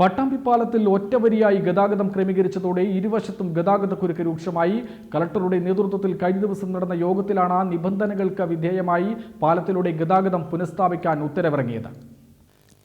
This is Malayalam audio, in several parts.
പട്ടാമ്പിപ്പാലത്തിൽ ഒറ്റവരിയായി ഗതാഗതം ക്രമീകരിച്ചതോടെ ഇരുവശത്തും ഗതാഗതക്കുരുക്ക് രൂക്ഷമായി. കളക്ടറുടെ നേതൃത്വത്തിൽ കഴിഞ്ഞ ദിവസം നടന്ന യോഗത്തിലാണ് നിബന്ധനകൾക്ക് വിധേയമായി പാലത്തിലൂടെ ഗതാഗതം പുനഃസ്ഥാപിക്കാൻ ഉത്തരവിറങ്ങിയത്.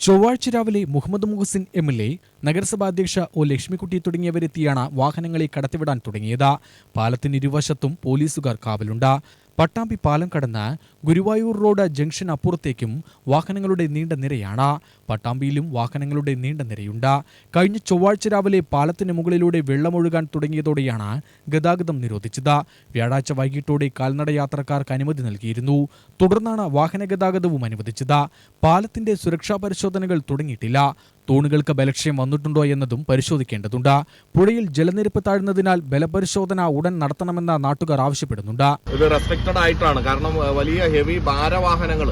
ചൊവ്വാഴ്ച രാവിലെ Muhammad Muhsin M L A നഗരസഭാ അധ്യക്ഷ ഒ ലക്ഷ്മിക്കുട്ടി തുടങ്ങിയവരെത്തിയാണ് വാഹനങ്ങളെ കടത്തിവിടാൻ തുടങ്ങിയത്. പാലത്തിന് ഇരുവശത്തും പോലീസുകാർ കാവലുണ്ട്. പട്ടാമ്പി പാലം കടന്ന് ഗുരുവായൂർ റോഡ് ജംഗ്ഷൻ അപ്പുറത്തേക്കും വാഹനങ്ങളുടെ നീണ്ട നിരയാണ്. പട്ടാമ്പിയിലും വാഹനങ്ങളുടെ നീണ്ട നിരയുണ്ട്. കഴിഞ്ഞ ചൊവ്വാഴ്ച രാവിലെ പാലത്തിന് മുകളിലൂടെ വെള്ളമൊഴുകാൻ തുടങ്ങിയതോടെയാണ് ഗതാഗതം നിരോധിച്ചത്. വ്യാഴാഴ്ച വൈകിട്ടോടെ കാൽനട യാത്രക്കാർക്ക് അനുമതി നൽകിയിരുന്നു. തുടർന്നാണ് വാഹന ഗതാഗതവും അനുവദിച്ചത്. പാലത്തിന്റെ സുരക്ഷാ പരിശോധനകൾ തുടങ്ങിയിട്ടില്ല. തൂണുകൾക്ക് ബലക്ഷയം വന്നിട്ടുണ്ടോ എന്നതും പരിശോധിക്കേണ്ടതുണ്ട്. പുഴയിൽ ജലനിരപ്പ് താഴ്ന്നതിനാൽ ബലപരിശോധന ഉടൻ നടത്തണമെന്ന നാട്ടുകാർ ആവശ്യപ്പെടുന്നുണ്ട്. ഇത് റെസ്ട്രിക്റ്റഡ് ആയിട്ടാണ്. കാരണം വലിയ ഹെവി ഭാരവാഹനങ്ങൾ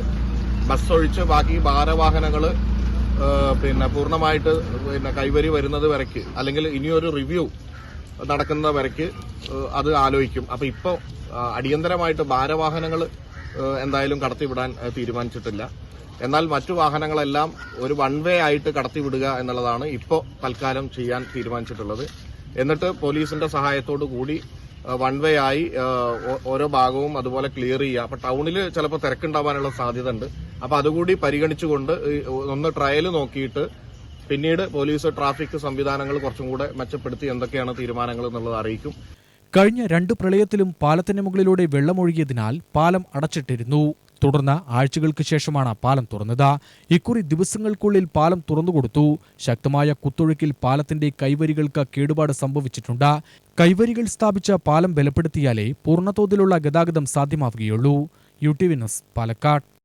ബസ് ഒഴിച്ച് ബാക്കി ഭാരവാഹനങ്ങൾ പിന്നെ പൂർണമായിട്ട് പിന്നെ കൈവരി വരുന്നത് വരയ്ക്ക് അല്ലെങ്കിൽ ഇനിയൊരു റിവ്യൂ നടക്കുന്ന വരയ്ക്ക് അത് ആലോചിക്കും. അപ്പൊ ഇപ്പോൾ അടിയന്തരമായിട്ട് ഭാരവാഹനങ്ങൾ എന്തായാലും കടത്തിവിടാൻ തീരുമാനിച്ചിട്ടില്ല. എന്നാൽ മറ്റു വാഹനങ്ങളെല്ലാം ഒരു വൺ വേ ആയിട്ട് കടത്തിവിടുക എന്നുള്ളതാണ് ഇപ്പോൾ തൽക്കാലം ചെയ്യാൻ തീരുമാനിച്ചിട്ടുള്ളത്. എന്നിട്ട് പോലീസിന്റെ സഹായത്തോടു കൂടി വൺ വേ ആയി ഓരോ ഭാഗവും അതുപോലെ ക്ലിയർ ചെയ്യുക. അപ്പൊ ടൗണിൽ ചിലപ്പോൾ തിരക്കുണ്ടാവാനുള്ള സാധ്യത ഉണ്ട് അപ്പൊ അതുകൂടി പരിഗണിച്ചുകൊണ്ട് ഒന്ന് ട്രയൽ നോക്കിയിട്ട് പിന്നീട് പോലീസ് ട്രാഫിക് സംവിധാനങ്ങൾ കുറച്ചും കൂടെ മെച്ചപ്പെടുത്തി എന്തൊക്കെയാണ് തീരുമാനങ്ങൾ എന്നുള്ളത് അറിയിക്കും. കഴിഞ്ഞ രണ്ട് പ്രളയത്തിലും പാലത്തിന് മുകളിലൂടെ വെള്ളമൊഴുകിയതിനാൽ പാലം അടച്ചിട്ടിരുന്നു. തുടർന്ന് ആഴ്ചകൾക്ക് ശേഷമാണ് പാലം തുറന്നത്. ഇക്കുറി ദിവസങ്ങൾക്കുള്ളിൽ പാലം തുറന്നുകൊടുത്തു ശക്തമായ കുത്തൊഴുക്കിൽ പാലത്തിന്റെ കൈവരികൾക്ക് കേടുപാട് സംഭവിച്ചിട്ടുണ്ട്. കൈവരികൾ സ്ഥാപിച്ച പാലം ബലപ്പെടുത്തിയാലേ പൂർണതോതിലുള്ള ഗതാഗതം സാധ്യമാവുകയുള്ളൂ. U T V news Palakkad.